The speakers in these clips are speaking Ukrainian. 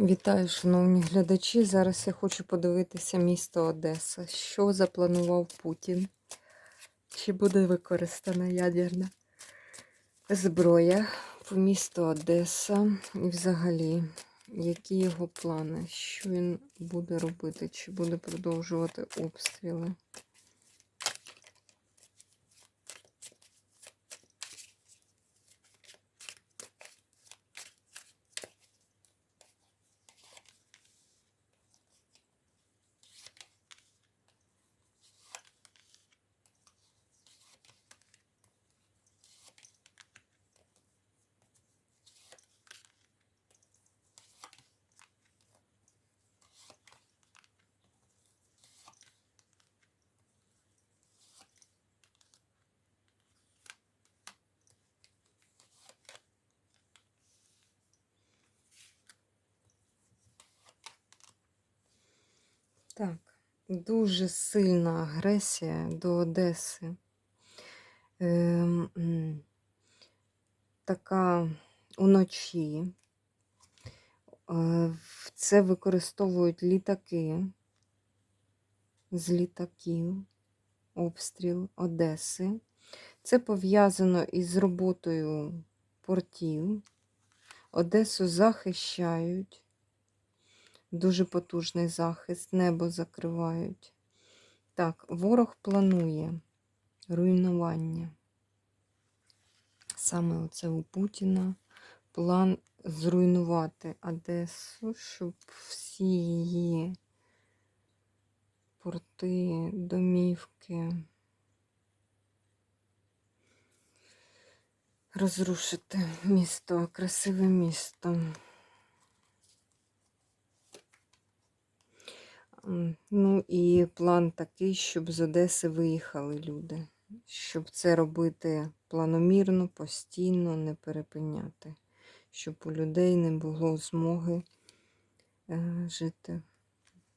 Вітаю, шановні глядачі. Зараз я хочу подивитися місто Одеса. Що запланував Путін? Чи буде використана ядерна зброя по місту Одеса? І взагалі, які його плани? Що він буде робити? Чи буде продовжувати обстріли? Так, дуже сильна агресія до Одеси. Ем, така уночі. Е, Це використовують літаки з літаків, обстріл Одеси. Це пов'язано із роботою портів. Одесу захищають. Дуже потужний захист, небо закривають. Так, ворог планує руйнування. Саме оце у Путіна план зруйнувати Одесу, щоб всі її порти, домівки розрушити місто, красиве місто. Ну і план такий, щоб з Одеси виїхали люди. Щоб це робити планомірно, постійно, не перепиняти. Щоб у людей не було змоги е, жити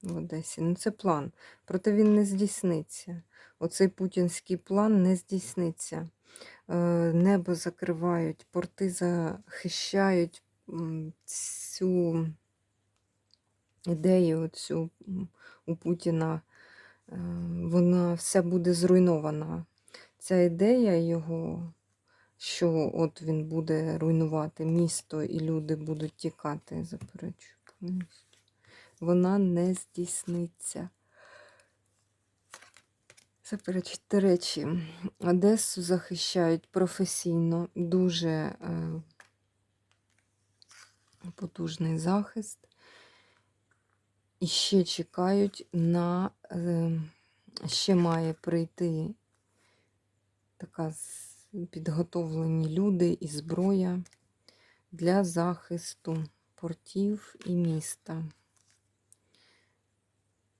в Одесі. Ну, це план. Проте він не здійсниться. Оцей путінський план не здійсниться. Е, Небо закривають, порти захищають цю ідею цю у Путіна, е, вона вся буде зруйнована. Ця ідея його, що от він буде руйнувати місто і люди будуть тікати, заперечую вона не здійсниться. Заперечую. До речі, Одесу захищають професійно, дуже е, потужний захист. І ще чекають на, е, ще має прийти така підготовлені люди і зброя для захисту портів і міста.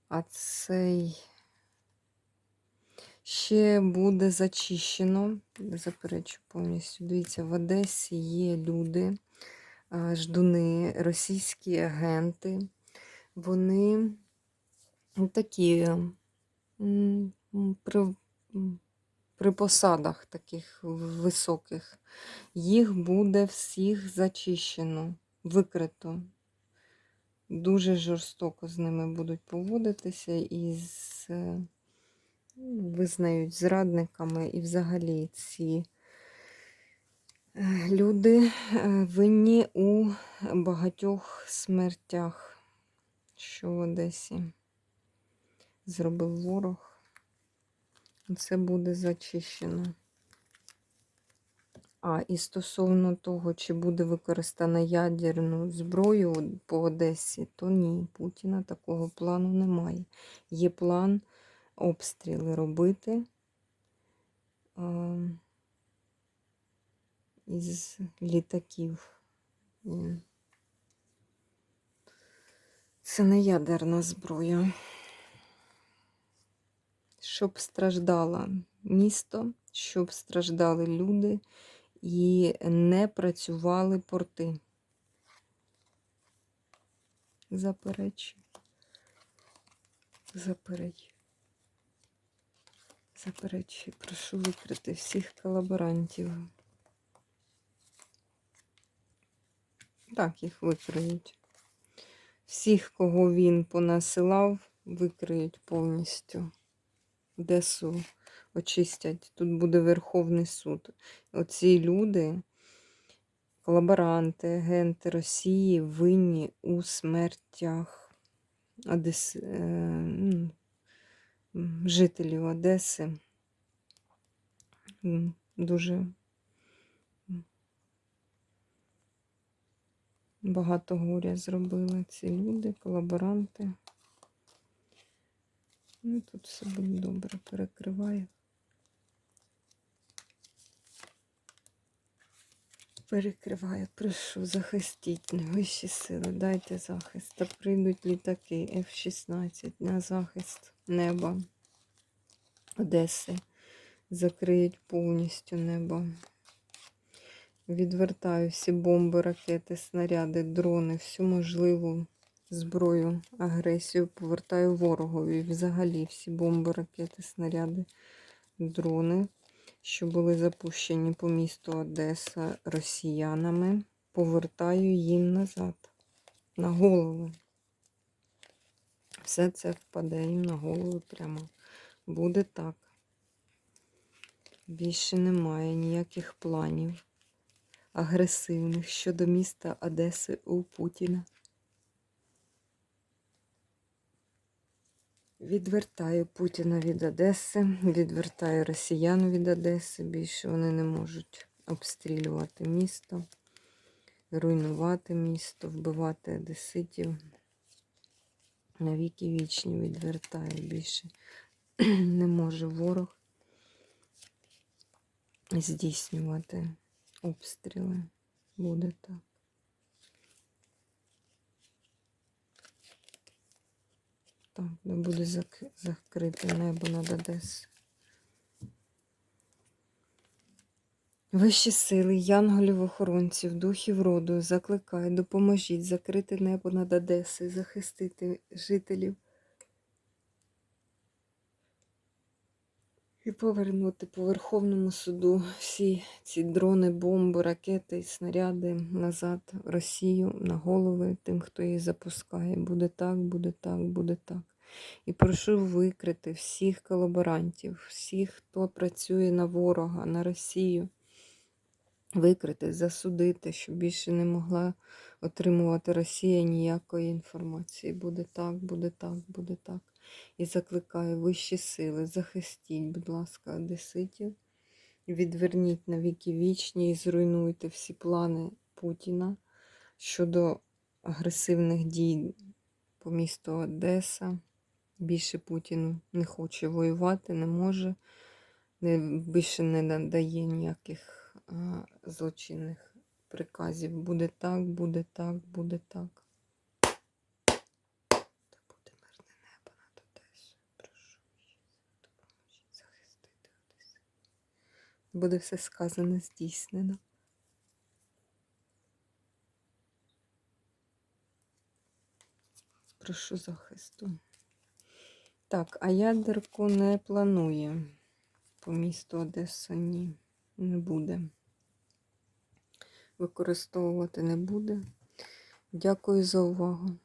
А цей ще буде зачищено, заперечу повністю. Дивіться, в Одесі є люди, ждуни, російські агенти. Вони такі м, м, при, при посадах таких високих. Їх буде всіх зачищено, викрито. Дуже жорстоко з ними будуть поводитися і з, ну, визнають зрадниками. І взагалі ці е, люди е, винні у багатьох смертях що в Одесі зробив ворог. Це буде зачищено. А і стосовно того, чи буде використана ядерну зброю по Одесі, то ні, Путіна такого плану немає. Є план обстріли робити а, із літаків. Це не ядерна зброя. Щоб страждало місто, щоб страждали люди і не працювали порти. Заперечую. Заперечую. Заперечую. Прошу викрити всіх колаборантів. Так, їх викриють. Всіх, кого він понасилав, викриють повністю. Одесу очистять. Тут буде Верховний суд. Оці люди, колаборанти, агенти Росії, винні у смертях Одес... е, ну, жителів Одеси. Дуже багато горя зробили ці люди, колаборанти. Ну, тут все буде добре, перекриваю. Перекриваю, прошу, захистіть найвищі сили, дайте захист. Та прийдуть літаки F-16 на захист неба Одеси. Закриють повністю небо. Відвертаю всі бомби, ракети, снаряди, дрони, всю можливу зброю, агресію повертаю ворогові. Взагалі всі бомби, ракети, снаряди, дрони, що були запущені по місту Одеса росіянами, повертаю їм назад, на голови. Все це впаде їм на голову прямо. Буде так. Більше немає ніяких планів агресивних щодо міста Одеси у Путіна. Відвертаю Путіна від Одеси, відвертаю росіян від Одеси. Більше вони не можуть обстрілювати місто, руйнувати місто, вбивати одеситів. Навіки вічні відвертаю більше. Не може ворог здійснювати обстріли. Буде так. Так, не буде зак... закрите небо над Одесою. Вищі сили, янголів, охоронців, духів роду, закликаю, допоможіть закрити небо над Одесою, захистити жителів і повернути по Верховному суду всі ці дрони, бомби, ракети і снаряди назад в Росію на голови тим, хто її запускає. Буде так, буде так, буде так. І прошу викрити всіх колаборантів, всіх, хто працює на ворога, на Росію. Викрити, засудити, щоб більше не могла отримувати Росія ніякої інформації. Буде так, буде так, буде так. І закликаю вищі сили, захистіть, будь ласка, одеситів. Відверніть на віки вічні і зруйнуйте всі плани Путіна щодо агресивних дій по місту Одеса. Більше Путін не хоче воювати, не може, не, більше не надає ніяких а, злочинних приказів. Буде так, буде так, буде так. Та буде мирне небо над Одесою. Прошу, допоможіть захистити Одесу. Буде все сказане, здійснено. Прошу захисту. Так, а ядерку не планує. По місту Одеса ні, не буде. Використовувати не буде. Дякую за увагу.